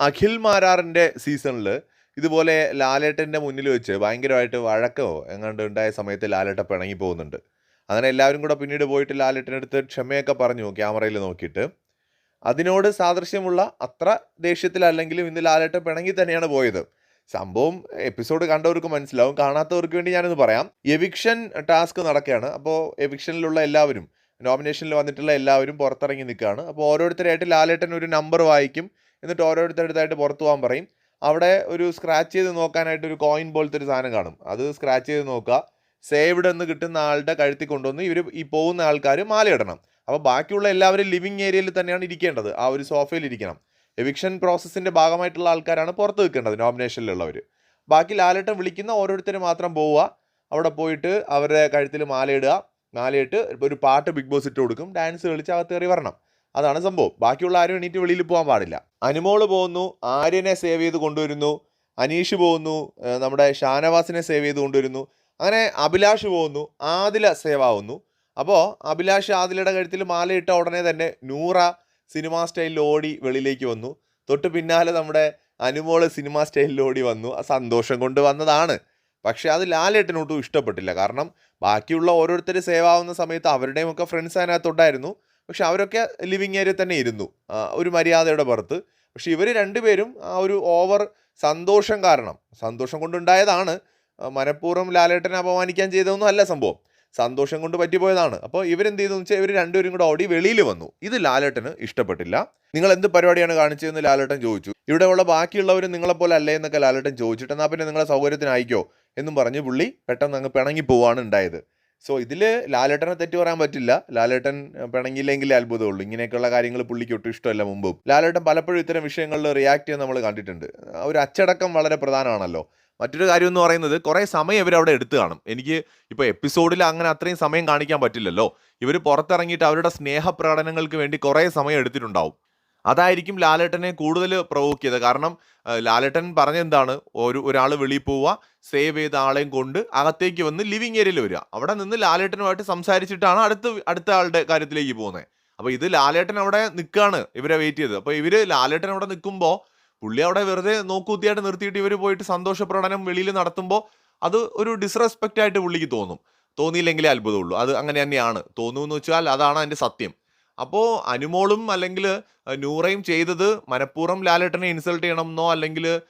അഖിൽ മാരാറിന്റെ സീസണിൽ ഇതുപോലെ ലാലേട്ടന്റെ മുന്നിൽ വെച്ച് ഭയങ്കരമായിട്ട് വഴക്കോ എങ്ങാണ്ട് ഉണ്ടായ സമയത്ത് ലാലേട്ട പിണങ്ങി പോകുന്നുണ്ട്. അങ്ങനെ എല്ലാവരും കൂടെ പിന്നീട് പോയിട്ട് ലാലേട്ടനടുത്ത് ക്ഷമയൊക്കെ പറഞ്ഞു ക്യാമറയിൽ നോക്കിയിട്ട്. അതിനോട് സാദൃശ്യമുള്ള അത്ര ദേഷ്യത്തിലല്ലെങ്കിലും ഇന്ന് ലാലേട്ടൻ പിണങ്ങി തന്നെയാണ് പോയത്. സംഭവം എപ്പിസോഡ് കണ്ടവർക്ക് മനസ്സിലാവും. കാണാത്തവർക്ക് വേണ്ടി ഞാനൊന്ന് പറയാം. എവിക്ഷൻ ടാസ്ക് നടക്കുകയാണ്. അപ്പോൾ എവിക്ഷനിലുള്ള എല്ലാവരും നോമിനേഷനിൽ വന്നിട്ടുള്ള എല്ലാവരും പുറത്തിറങ്ങി നിൽക്കുകയാണ്. അപ്പോൾ ഓരോരുത്തരായിട്ട് ലാലേട്ടൻ ഒരു നമ്പർ വായിക്കും. എന്നിട്ട് ഓരോരുത്തരടുത്തായിട്ട് പുറത്തു പോകാൻ പറയും. അവിടെ ഒരു സ്ക്രാച്ച് ചെയ്ത് നോക്കാനായിട്ട് ഒരു കോയിൻ പോലത്തെ ഒരു സാധനം കാണും. അത് സ്ക്രാച്ച് ചെയ്ത് നോക്കുക. സേവ്ഡ് എന്ന് കിട്ടുന്ന ആളുടെ കഴുത്തി കൊണ്ടുവന്ന് ഇവർ ഈ പോകുന്ന ആൾക്കാർ മാലയിടണം. അപ്പോൾ ബാക്കിയുള്ള എല്ലാവരും ലിവിങ് ഏരിയയിൽ തന്നെയാണ് ഇരിക്കേണ്ടത്. ആ ഒരു സോഫയിൽ ഇരിക്കണം. എവിക്ഷൻ പ്രോസസ്സിന്റെ ഭാഗമായിട്ടുള്ള ആൾക്കാരാണ് പുറത്ത് നിൽക്കേണ്ടത് നോമിനേഷനിലുള്ളവർ ബാക്കി ലാലേട്ടൻ വിളിക്കുന്ന ഓരോരുത്തർ മാത്രം പോവുക. അവിടെ പോയിട്ട് അവരുടെ കഴുത്തിൽ മാലയിടുക. മാലയിട്ട് ഒരു പാട്ട് ബിഗ് ബോസ് ഇട്ട് കൊടുക്കും. ഡാൻസ് കളിച്ച് അകത്ത് കയറി വരണം. അതാണ് സംഭവം. ബാക്കിയുള്ള ആരും എണീറ്റ് വെളിയിൽ പോകാൻ പാടില്ല. അനുമോൾ പോകുന്നു ആര്യനെ സേവ് ചെയ്ത് കൊണ്ടുവരുന്നു അനീഷ് പോകുന്നു നമ്മുടെ ഷാനവാസിനെ സേവ് ചെയ്ത് കൊണ്ടുവരുന്നു അങ്ങനെ അഭിലാഷ് പോകുന്നു ആദില സേവ് ആവുന്നു. അപ്പോൾ അഭിലാഷ് ആദിലയുടെ കഴുത്തിൽ മാലയിട്ട ഉടനെ തന്നെ നൂറ സിനിമാ സ്റ്റൈലിൽ ഓടി വെളിയിലേക്ക് വന്നു. തൊട്ട് പിന്നാലെ നമ്മുടെ അനുമോൾ സിനിമാ സ്റ്റൈലിൽ ഓടി വന്നു. ആ സന്തോഷം കൊണ്ട് വന്നതാണ്. പക്ഷേ അത് ലാലേട്ടനൊട്ടും ഇഷ്ടപ്പെട്ടില്ല. കാരണം ബാക്കിയുള്ള ഓരോരുത്തർ സേവ് ആവുന്ന സമയത്ത് അവരുടെയും ഒക്കെ ഫ്രണ്ട്സ് അതിനകത്തുണ്ടായിരുന്നു പക്ഷെ അവരൊക്കെ ലിവിങ് ഏരിയ തന്നെ ഇരുന്നു. ഒരു മര്യാദയുടെ പുറത്ത്. പക്ഷെ ഇവർ രണ്ടുപേരും ആ ഒരു ഓവർ സന്തോഷം കാരണം സന്തോഷം കൊണ്ടുണ്ടായതാണ്. മനഃപൂർവം ലാലേട്ടനെ അപമാനിക്കാൻ ചെയ്തതൊന്നും അല്ല സംഭവം. സന്തോഷം കൊണ്ട് പറ്റിപ്പോയതാണ്. അപ്പോൾ ഇവരെന്ത് ചെയ്തു വെച്ചാൽ ഇവർ രണ്ടുപേരും കൂടെ ഓടി വെളിയിൽ വന്നു. ഇത് ലാലേട്ടന് ഇഷ്ടപ്പെട്ടില്ല. നിങ്ങൾ എന്ത് പരിപാടിയാണ് കാണിച്ചതെന്ന് ലാലേട്ടൻ ചോദിച്ചു. ഇവിടെയുള്ള ബാക്കിയുള്ളവരും നിങ്ങളെപ്പോലെ അല്ലേ എന്നൊക്കെ ലാലേട്ടൻ ചോദിച്ചിട്ട് എന്നാൽ പിന്നെ നിങ്ങളെ സൗകര്യത്തിനായിക്കോ എന്നും പറഞ്ഞ് പുള്ളി പെട്ടെന്ന് അങ്ങ് പിണങ്ങി പോവാണ് ഉണ്ടായത്. സോ ഇതിൽ ലാലേട്ടനെ തെറ്റ് പറയാൻ പറ്റില്ല. ലാലേട്ടൻ പിണങ്ങിയില്ലെങ്കിലേ അത്ഭുതമുള്ളൂ. ഇങ്ങനെയൊക്കെയുള്ള കാര്യങ്ങൾ പുള്ളിക്ക് ഒട്ടും ഇഷ്ടമല്ല മുമ്പും. ലാലേട്ടൻ പലപ്പോഴും ഇത്തരം വിഷയങ്ങളിൽ റിയാക്ട് ചെയ്യാൻ നമ്മൾ കണ്ടിട്ടുണ്ട്. ഒരു അച്ചടക്കം വളരെ പ്രധാനമാണല്ലോ. മറ്റൊരു കാര്യം എന്ന് പറയുന്നത് കുറേ സമയം ഇവർ അവിടെ എടുത്തു കാണും. എനിക്ക് ഇപ്പോൾ എപ്പിസോഡിൽ അങ്ങനെ അത്രയും സമയം കാണിക്കാൻ പറ്റില്ലല്ലോ. ഇവർ പുറത്തിറങ്ങിയിട്ട് അവരുടെ സ്നേഹപ്രകടനങ്ങൾക്ക് വേണ്ടി കുറേ സമയം എടുത്തിട്ടുണ്ടാവും. അതായിരിക്കും ലാലേട്ടനെ കൂടുതൽ പ്രൊവോക്ക് ചെയ്തത്. കാരണം ലാലേട്ടൻ പറഞ്ഞെന്താണ്? ഒരു ഒരാൾ വെളിയിൽ പോവുക സേവ് ചെയ്ത ആളെയും കൊണ്ട് അകത്തേക്ക് വന്ന് ലിവിങ് ഏരിയയിൽ വരിക. അവിടെ നിന്ന് ലാലേട്ടനുമായിട്ട് സംസാരിച്ചിട്ടാണ് അടുത്ത അടുത്ത ആളുടെ കാര്യത്തിലേക്ക് പോകുന്നത്. അപ്പോൾ ഇത് ലാലേട്ടൻ അവിടെ നിൽക്കുകയാണ് ഇവരെ വെയിറ്റ് ചെയ്തത്. അപ്പോൾ ഇവർ ലാലേട്ടൻ അവിടെ നിൽക്കുമ്പോൾ പുള്ളി അവിടെ വെറുതെ നോക്കൂത്തിയായിട്ട് നിർത്തിയിട്ട് ഇവർ പോയിട്ട് സന്തോഷ പ്രകടനം വെളിയിൽ നടത്തുമ്പോൾ അത് ഒരു ഡിസ്റെസ്പെക്റ്റ് ആയിട്ട് പുള്ളിക്ക് തോന്നും. തോന്നിയില്ലെങ്കിലേ അത്ഭുതമുള്ളൂ. അത് അങ്ങനെ തന്നെയാണ്. തോന്നുമെന്ന് വെച്ചാൽ അതാണ് അതിന്റെ സത്യം. അപ്പോൾ അനുമോളും അല്ലെങ്കിൽ നൂറയും ചെയ്തത് മനഃപൂർവം ലാലേട്ടനെ ഇൻസൾട്ട് ചെയ്യണമെന്നോ അല്ലെങ്കിൽ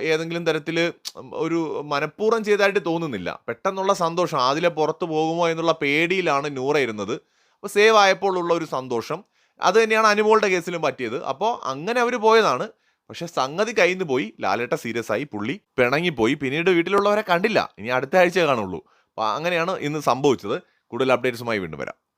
ഏതെങ്കിലും തരത്തിൽ ഒരു മനഃപൂർവം ചെയ്തതായിട്ട് തോന്നുന്നില്ല. പെട്ടെന്നുള്ള സന്തോഷം അതിലെ പുറത്തു പോകുമോ എന്നുള്ള പേടിയിലാണ് നൂറ ഇരുന്നത്. അപ്പോൾ സേവ് ആയപ്പോൾ ഉള്ള ഒരു സന്തോഷം. അത് തന്നെയാണ് അനുമോളുടെ കേസിലും പറ്റിയത്. അപ്പോൾ അങ്ങനെ അവർ പോയതാണ്. പക്ഷെ സംഗതി കഴിഞ്ഞു പോയി. ലാലേട്ട സീരിയസ് ആയി. പുള്ളി പിണങ്ങിപ്പോയി. പിന്നീട് വീട്ടിലുള്ളവരെ കണ്ടില്ല. ഇനി അടുത്ത ആഴ്ച കാണുള്ളൂ. അപ്പോൾ അങ്ങനെയാണ് ഇന്ന് സംഭവിച്ചത്. കൂടുതൽ അപ്ഡേറ്റ്സുമായി വീണ്ടും വരാം.